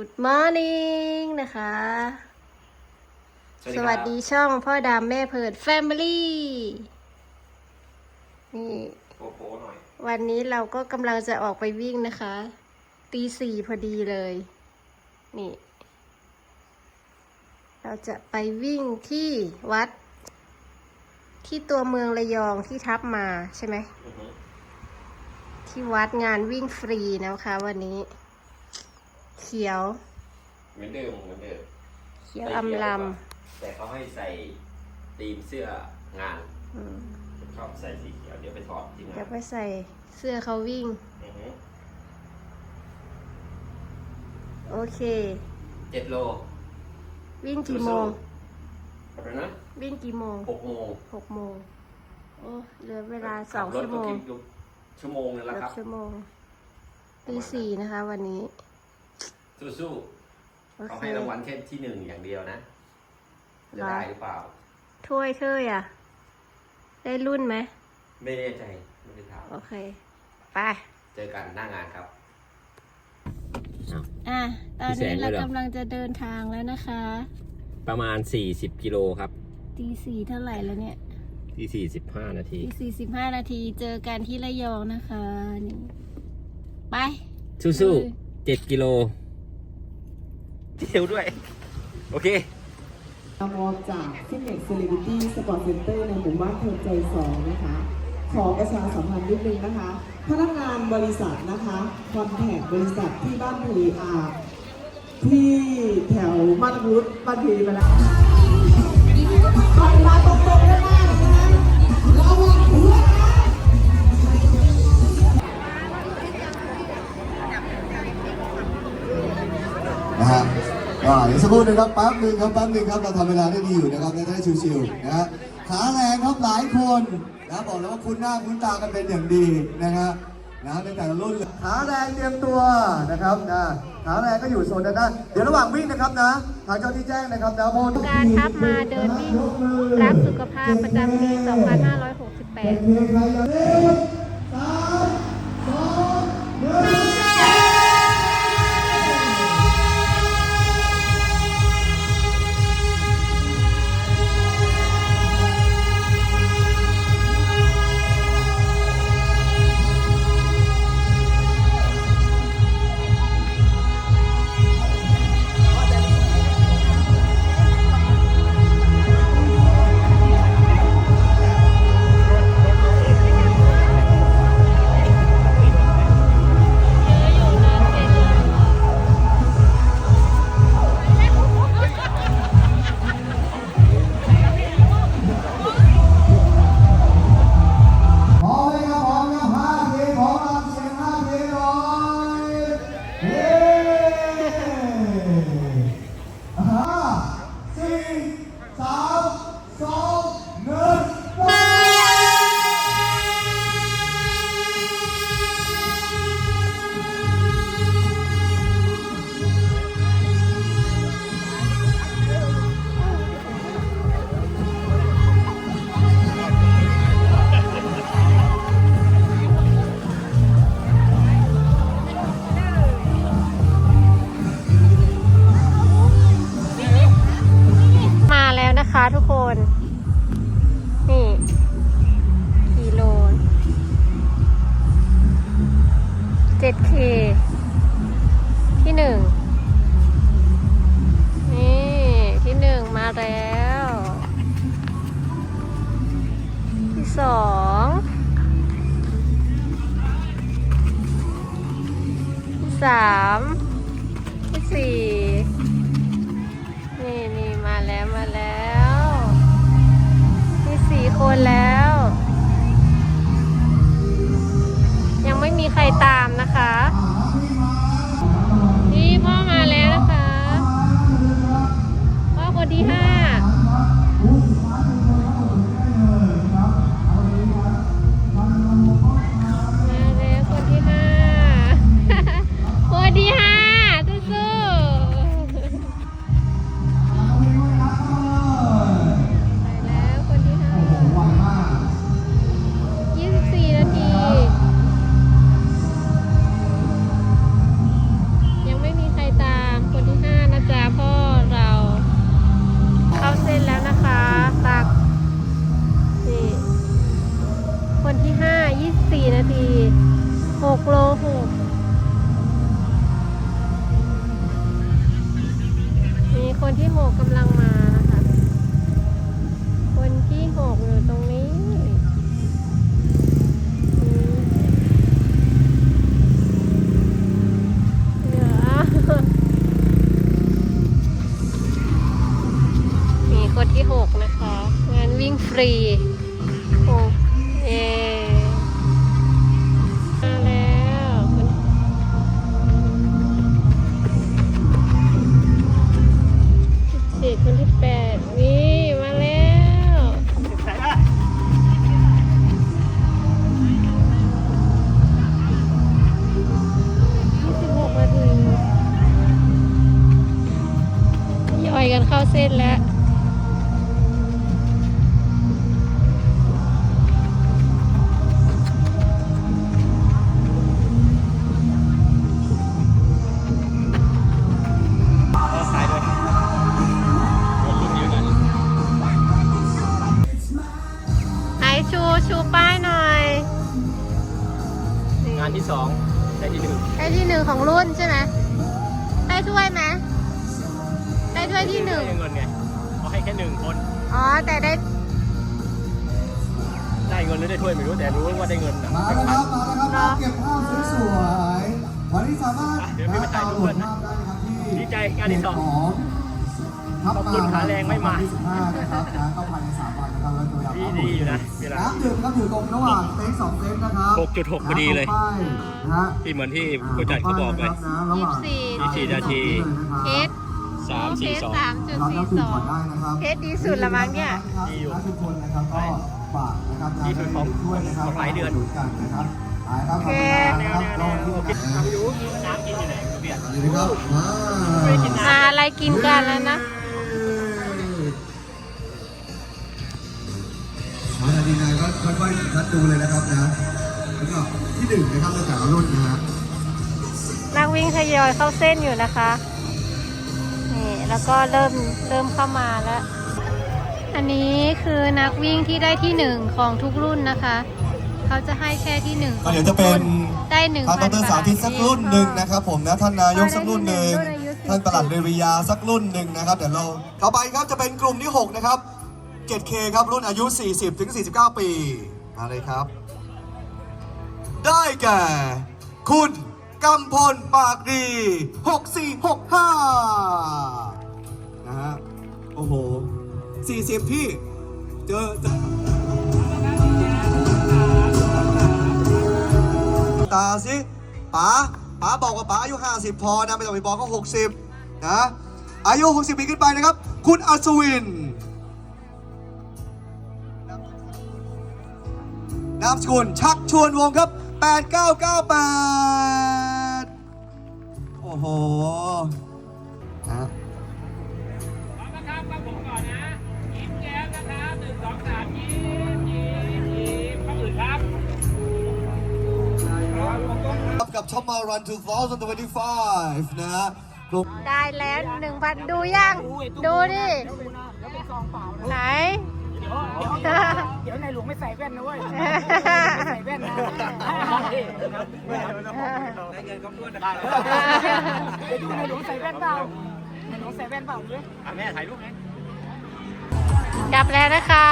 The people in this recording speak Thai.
Good morning นะคะสวัสดีช่องพ่อดำแม่เพิด Family นี่โปโปหน่อย วันนี้เราก็กำลังจะออกไปวิ่งนะคะ ตีสี่พอดีเลย นี่ เราจะไปวิ่งที่วัด ที่ตัวเมืองระยองที่ทับมาใช่ไหมอือฮึที่วัดงานวิ่งฟรีนะคะวันนี้ เขียว เหมือนเดิมเหมือนเดิมเขียวอำลแต่เขาให้ใส่ธีมเสื้องานำอืมผมชอบใส่สีเขียวเดี๋ยวไปถอดที่งาเดี๋ยนวไปใส่เสื้อเขาวิ่ง อือฮึโอเค เจ็ดโลวิ่งกี่โมงอะไรนะวิ่งกี่โมงหกโมงหกโมงโอ้เหลือเวลาสขัอบงรถชั่วโมก็งคิดดูชั่วโมงนึงแล้วเกือครับบชั่วโมงตีสี่นะคะ วันนี้ สู้โอๆเขาเคให้รางวัลแค่ที่หนึ่งอย่างเดียวนะ จะได้หรือเปล่า ถ้วยเท่ยอะ ได้รุ่นไหม ไม่แน่ใจ ไม่ได้ถาม โอเค ไป เจอกันหน้างานครับ อะ ตอนพี่แสนี้งเราเลยเหรอกำลังจะเดินทางแล้วนะคะ ประมาณ 40 กิโลครับ ตีสี่เท่าไหร่แล้วเนี่ยที่45นาที ตีสี่สิบห้านาที เจอกันที่ระยองนะคะนี่ไป สู้ๆเจ็ดกิโล เที่ยวด้วย โอเคอมอจากฟิตเนสเซเลบริตี้สปอร์ตเซ็นเตอร์ในหมู่บ้านเทินใจสองนะคะ ขอประชาสัมพันธ์นิดนึงนะคะ พนักงานบริษัทนะคะคอนแทคบริษัทที่บ้านพลีอาที่แถวบ้ารุดบ้านพลีมาแล้วขอเวลาตรงๆนะคะ อ่าเดี๋ยวสักครู่นะครับแป๊บหนึ่งครับแป๊บหนึ่งครับเราทำเวลาได้ดีอยู่นะครับจะได้ชิวๆนะฮะขาแรงครับหลายคนนะบอกแล้วว่าคุ้นหน้าคุ้นตากันเป็นอย่างดีนะฮะนะในแต่ละรุ่นเลยขาแรงเตรียมตัวนะครับนะขาแรงก็อยู่โซนด้านหน้าเดี๋ยวระหว่างวิ่งนะครับนะทางเจ้าที่แจ้งนะครับนะโมการทับมาเดินวิ่งรักสุขภาพประจำปี 2568 เนะคะทุกคน นี่กิโล 7K ที่หนึ่งนี่ที่หนึ่งมาแล้ว ที่สองที่สามที่สี่ คนแล้ว ยังไม่มีใครตามนะคะ นี่พ่อมาแล้วนะคะ พ่อคนที่ห้า หกำลังมานะคะ คนที่หกอยู่ตรงนี้นี่คนที่หกนะคะ งานวิ่งฟรี โอ้เอ ส้นแล้วก็ซ้ายด้วยรถรุ่นเดียวกันไหนชูชูป้ายหน่อย งานที่สองได้ที่หนึ่งได้ที่หนึ่งของรุ่นใช่ไหมได้ถ้วยไหม ได้ถ้วยที่หนึ่งได้เงินไงเขาให้แค่หนึ่งคน อ๋อ แต่ได้ ได้เงินหรือได้ถ้วยไม่รู้แต่รู้ว่าได้เงินนะมาแล้วครับมาแล้วครับ เก็บภาพสวยๆวันนี้สามารถเดี๋ยวพี่ไปถ่ายรูปโหลก่อดนนะภาพได้นะครับที่ดีใจงานที่สองทับขอบคุณขาแรงไม่มาที่สิบห้านะครับนะก็ภายในสามวันนะครับแล้วตัวอย่างดีดีอยู่นะเวลาน้ำดื่มครับอยู่ตรงระหว่างเต็นท์สองเต็นท์นะครับ6.6พอดีเลยน้ำตรงป้ายนะฮะที่เหมือนที่ผู้จัดเขาบอกไปนะระหว่างยี่สิบสี่นาทีเอส สามสี่สองสามจุดเราสี่ก็คือสอผ่องนได้นะครับเทสดีสุดละมั้งเนี่ยดีอยู่และทุกคนนะครับก็ฝากนะครับดีสุดของช่วยนะครับของหลายเดือนดูกันนะครับหายครับโอเคแนวแนวแนวโอเคทำอยู่น้ำกินอยู่ไหนเบียร์อยู่นะครับมาอ่าอะไรกินกันแล้วนะมาดีนายก็ค่อยๆคัดดูเลยนะครับนะแล้วก็ที่หนึ่งนะครับในแต่ละรุ่นนะฮะนักวิ่งทยอยเข้าเส้นอยู่นะคะนี่ แล้วก็เริ่มเริ่มเข้ามาแล้ว อันนี้คือนักวิ่งที่ได้ที่หนึ่งของทุกรุ่นนะคะ เขาจะให้แค่ที่หนึ่งก็เดี๋ยวจะเป็นได้หนึ่งท่านดรสาธิตสักรุ่นหนึ่งนะครับ ผมนะท่านนายกสักรุ่นหนึ่งรุ่นอายุ14ท่านประหลัดเรวิยาสักรุ่นหนึ่งนะครับเดี๋ยวเราต่อไปครับจะเป็นกลุ่มที่ 6 นะครับ 7K ครับรุ่นอายุ 40 ถึง 49 ปีมาเลยครับ ได้แก่ คุณกำพลปากดี 6465นะฮะ โอ้โห40พี่ เจอเจอตาสิป๋าป๋าบอกว่าป๋าอายุ 50 พอนะไม่ต้องไปบอกก็ 60 นะ อายุ 60 ปีขึ้นไปนะครับ คุณอัศวินนามสกุลชักชวนวงครับ 8998 โอ้โห Top Mile Run 2025 นะฮะกลุ่มได้แล้วหนึ่งพันดูยัง ดูดิไหนเดี๋ยวในหลวงไม่ใส่แว่นนะเว้ยไม่ใส่แว่นนะเดี๋ยวดูในหลวงใส่แว่นเปล่าในหลวงใส่แว่นเปล่าด้วยแม่ถ่ายรูปไหมกลับแล้วนะคะ